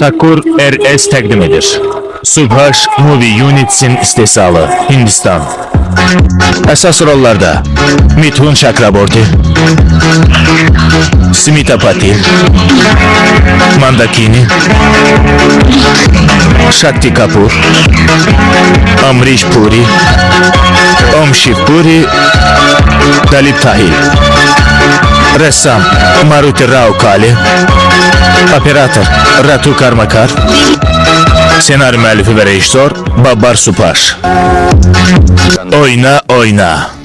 Takur RS təqdim edir. Subhash Movie Units'in istehsalı Hindistan. Əsas rollarda Mithun Chakraborty, Smita Patil, Mandakini, Shakti Kapoor, Amrish Puri, Om Shiv Puri, Dalit Tahil. Ressam Maruti Rao Kali, Operator Ratu Karmakar, Senaryo müəllifi və rejissor Babbar Supaş. Oyna oyna.